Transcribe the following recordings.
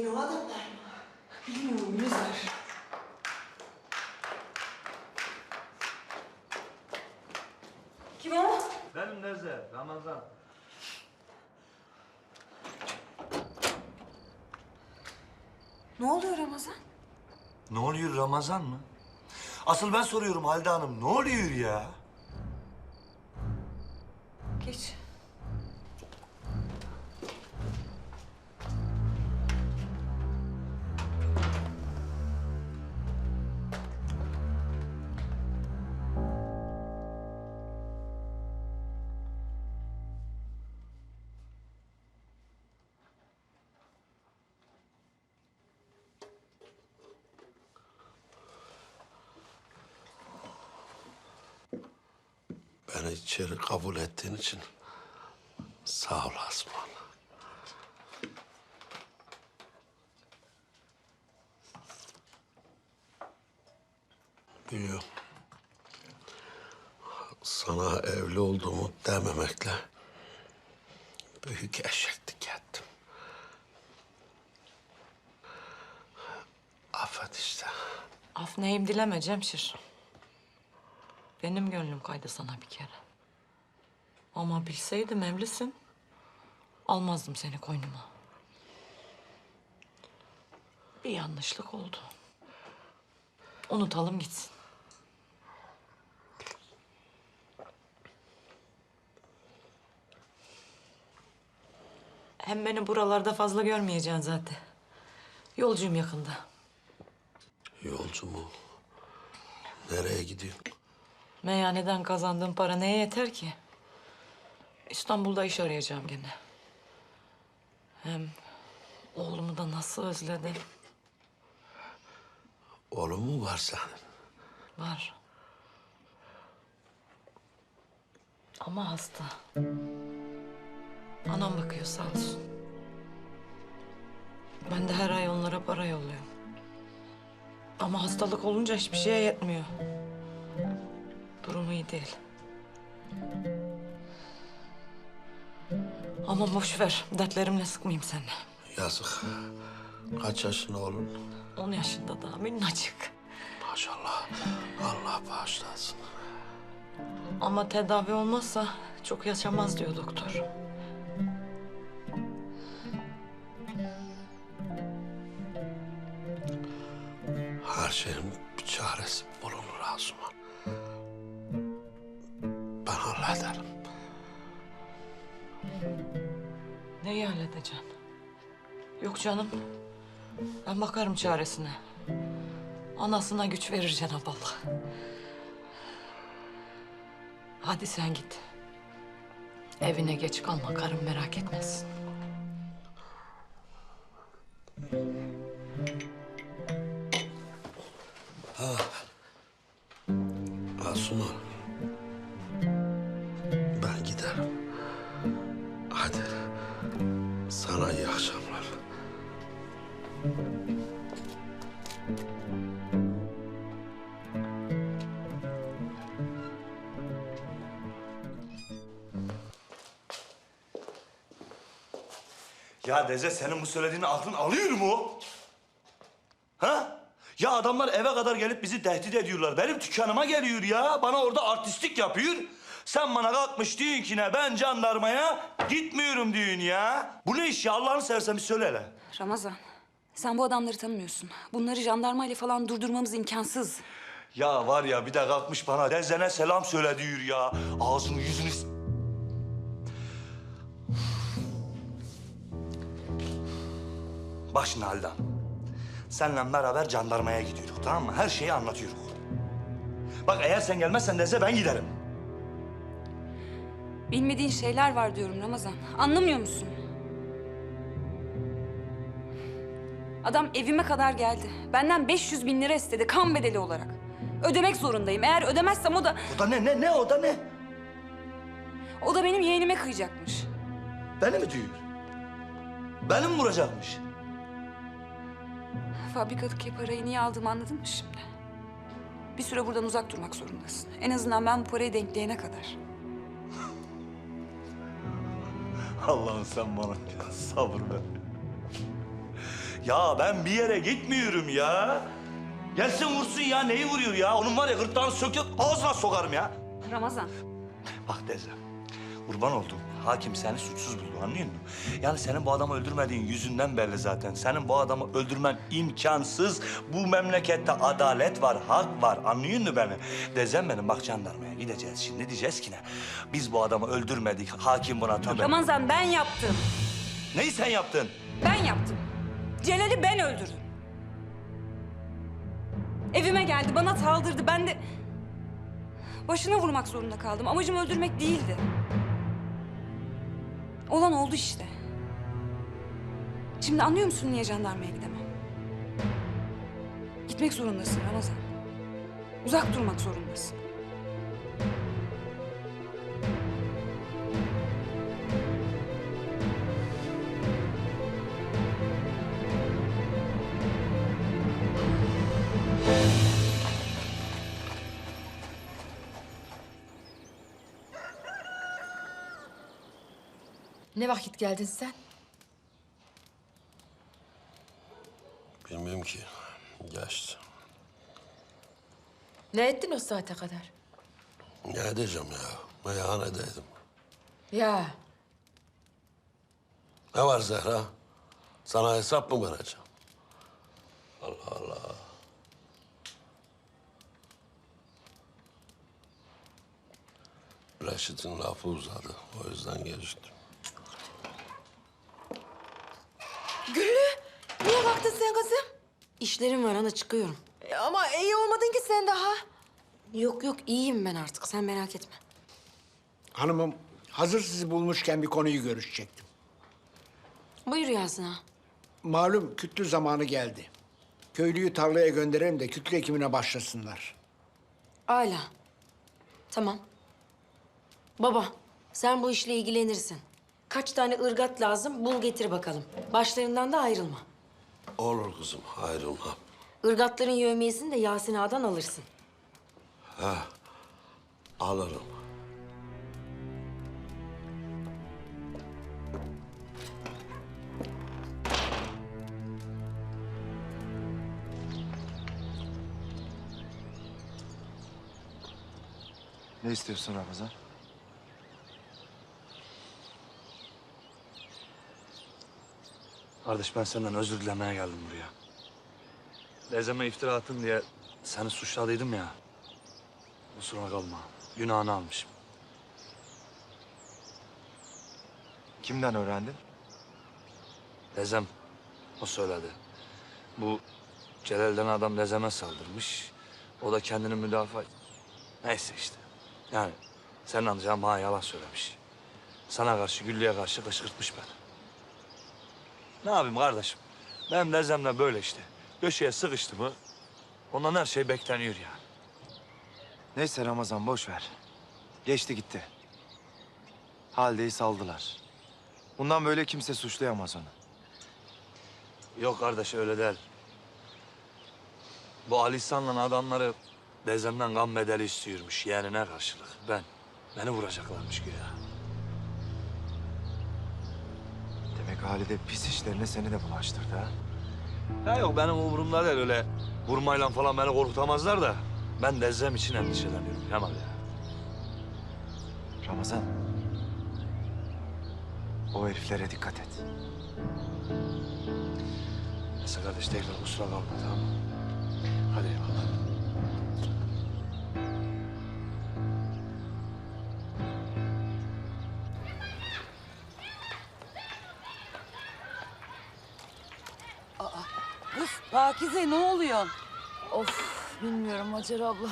Yine o adamlar mı? Bilmiyorum Gülizar. Kim o? Benim Neze, Ramazan. Ne oluyor Ramazan? Ne oluyor Ramazan mı? Asıl ben soruyorum Halide Hanım, ne oluyor ya? Geç. Beni içeri kabul ettiğin için sağ ol Asman. Biliyorum. Sana evli olduğumu dememekle büyük eşeklik ettim. Affet işte. Af neyim dileme Cemşir. Benim gönlüm kaydı sana bir kere. Ama bilseydim evlisin, almazdım seni koynuma. Bir yanlışlık oldu. Unutalım gitsin. Hem beni buralarda fazla görmeyeceksin zaten. Yolcuyum yakında. Yolcu mu? Nereye gidiyorsun? Meyhaneden kazandığım para neye yeter ki? İstanbul'da iş arayacağım gene. Hem oğlumu da nasıl özledim. Oğlum mu var senin? Var. Ama hasta. Anam bakıyor sağ olsun. Ben de her ay onlara para yolluyorum. Ama hastalık olunca hiçbir şeye yetmiyor. Durumu iyi değil. Ama boş ver. Dertlerimle sıkmayayım seni. Yazık. Kaç yaşında oğlun? On yaşında daha minnacık. Maşallah. Allah bağışlasın. Ama tedavi olmazsa çok yaşamaz diyor doktor. Her şeyin bir çaresi bulunur Asuman. Hallederim. Neyi halledeceksin? Yok canım. Ben bakarım çaresine. Anasına güç verir Cenab-ı Allah. Hadi sen git. Evine geç kalma. Karım merak etmesin. Sana iyi akşamlar. Ya Deze senin bu söylediğini aklın alıyor mu? Ha? Ya adamlar eve kadar gelip bizi tehdit ediyorlar. Benim dükkanıma geliyor ya. Bana orada artistlik yapıyor. Sen bana kalkmış diyorsun ki ne ben jandarmaya gitmiyorum diyorsun ya. Bu ne iş ya Allah'ını seversen bir söyle hele. Ramazan, sen bu adamları tanımıyorsun. Bunları jandarmayla falan durdurmamız imkansız. Ya var ya bir de kalkmış bana Deze'ne selam söyle diyor ya. Ağzını yüzünü... s- Bak şimdi Haldan. Seninle beraber jandarmaya gidiyoruz tamam mı? Her şeyi anlatıyoruz. Bak eğer sen gelmezsen Deze ben giderim. Bilmediğin şeyler var diyorum Ramazan. Anlamıyor musun? Adam evime kadar geldi. Benden 500 bin lira istedi kan bedeli olarak. Ödemek zorundayım. Eğer ödemezsem o da... O da ne ne ne o da ne? O da benim yeğenime kıyacakmış. Beni mi diyor? Beni mi vuracakmış? Fabrikadaki parayı niye aldığımı anladın mı şimdi? Bir süre buradan uzak durmak zorundasın. En azından ben bu parayı denkleyene kadar. Allah'ım sen bana biraz sabır ver. Ya ben bir yere gitmiyorum ya. Gelsin vursun ya. Neyi vuruyor ya? Onun var ya gırtlağını söküp ağzına sokarım ya. Ramazan. Bak Deze, kurban oldum. Hakim seni suçsuz buldu anlıyor musun? Yani senin bu adamı öldürmediğin yüzünden belli zaten. Senin bu adamı öldürmen imkansız. Bu memlekette adalet var, hak var. Anlıyor musun beni? Dezem benim bak jandarmaya gideceğiz şimdi. Diyeceğiz ki ne? Biz bu adamı öldürmedik. Hakim buna tövbe. Ramazan ben yaptım. Neyi sen yaptın? Ben yaptım. Celal'i ben öldürdüm. Evime geldi, bana saldırdı. Ben de başına vurmak zorunda kaldım. Amacım öldürmek değildi. Olan oldu işte. Şimdi anlıyor musun niye jandarmaya gidemem? Gitmek zorundasın Ramazan. Uzak durmak zorundasın. Ne vakit geldin sen? Bilmiyorum ki. Geçti. Ne ettin o saate kadar? Ne edeceğim ya? Meyhanedeydim. Ya Ne var Zehra? Sana hesap mı vereceğim? Allah Allah. Reşit'in lafı uzadı. O yüzden geliştim. Güllü niye baktın sen kızım? İşlerim var ana çıkıyorum. E, ama iyi olmadın ki sen daha. Yok yok iyiyim ben artık sen merak etme. Hanımım, hazır sizi bulmuşken bir konuyu görüşecektim. Buyur Yasin ağa. Malum kütlü zamanı geldi. Köylüyü tarlaya gönderelim de kütlü ekimine başlasınlar. Âlâ. Tamam. Baba sen bu işle ilgilenirsin. Kaç tane ırgat lazım bul getir bakalım. Başlarından da ayrılma. Olur kızım ayrılma. Irgatların yövmiyesini de Yasin ağadan alırsın. Alırım. Ne istiyorsun Ramazan? Kardeş ben senden özür dilemeye geldim buraya. Lezeme iftira attın diye seni suçladıydım ya. Kusura kalma. Günahını almışım. Kimden öğrendin? Lezem o söyledi. Bu Celal denen adam Lezem'e saldırmış. O da kendini müdafaa... Neyse işte. Yani sen anlayacağın bana yalan söylemiş. Sana karşı, Güllü'ye karşı kışkırtmış beni. Ne yapayım kardeşim? Benim Lezem'le böyle işte. Köşeye sıkıştı mı ondan her şey bekleniyor yani. Neyse Ramazan boş ver. Geçti gitti. Halde'yi saldılar. Bundan böyle kimse suçlayamaz onu. Yok kardeş öyle değil. Bu Ali adamları Lezem'den kan bedeli istiyormuş. Yani ne karşılık? Ben. Beni vuracaklarmış güya. Demek Halide pis işlerine seni de bulaştırdı ha? Ya yok benim umurumda değil öyle vurmayla falan beni korkutamazlar da. Ben Lezem için endişeleniyorum Kemal ya. Ramazan. O heriflere dikkat et. Neyse kardeş tekrar kusura kalma tamam mı? Hadi eyvallah. Pakize ne oluyor? Of bilmiyorum Hacer abla.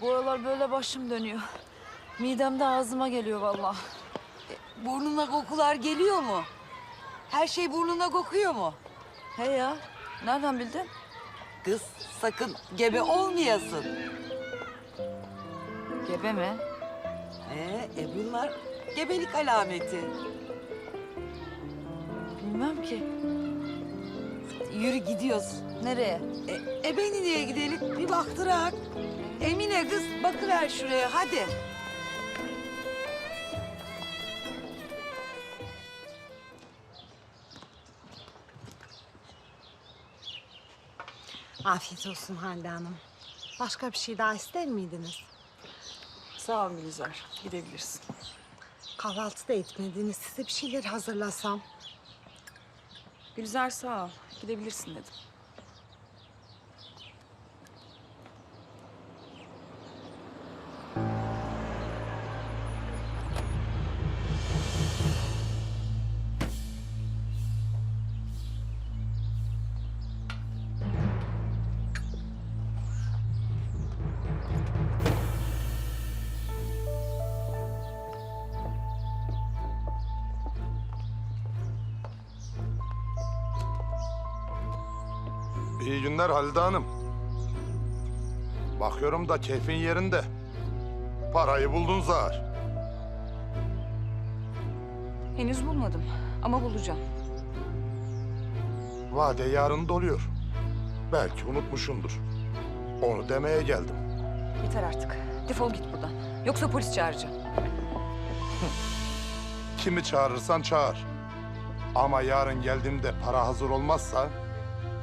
Bu aralar böyle başım dönüyor. Midem de ağzıma geliyor vallahi. Burnuna kokular geliyor mu? Her şey burnuna kokuyor mu? He ya nereden bildin? Kız sakın gebe olmayasın. Gebe mi? Ee, e bunlar gebelik alameti. Bilmem ki. Yürü gidiyoruz. Nereye? E, Ebeniliğe gidelim bir baktırak. Emine kız bakıver şuraya hadi. Afiyet olsun Halide Hanım. Başka bir şey daha ister miydiniz? Sağ ol Gülizar. Gidebilirsin. Kahvaltı da etmediniz. Size bir şeyler hazırlasam. Gülizar sağ ol. Gidebilirsin dedim. İyi günler Halide Hanım. Bakıyorum da keyfin yerinde. Parayı buldun zar. Henüz bulmadım ama bulacağım. Vade yarın doluyor. Belki unutmuşundur. Onu demeye geldim. Yeter artık. Defol git buradan. Yoksa polis çağıracağım. Kimi çağırırsan çağır. Ama yarın geldiğimde para hazır olmazsa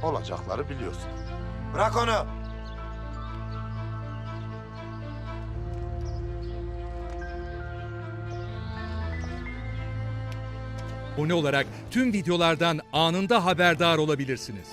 olacakları biliyorsun. Bırak onu. abone olarak tüm videolardan anında haberdar olabilirsiniz.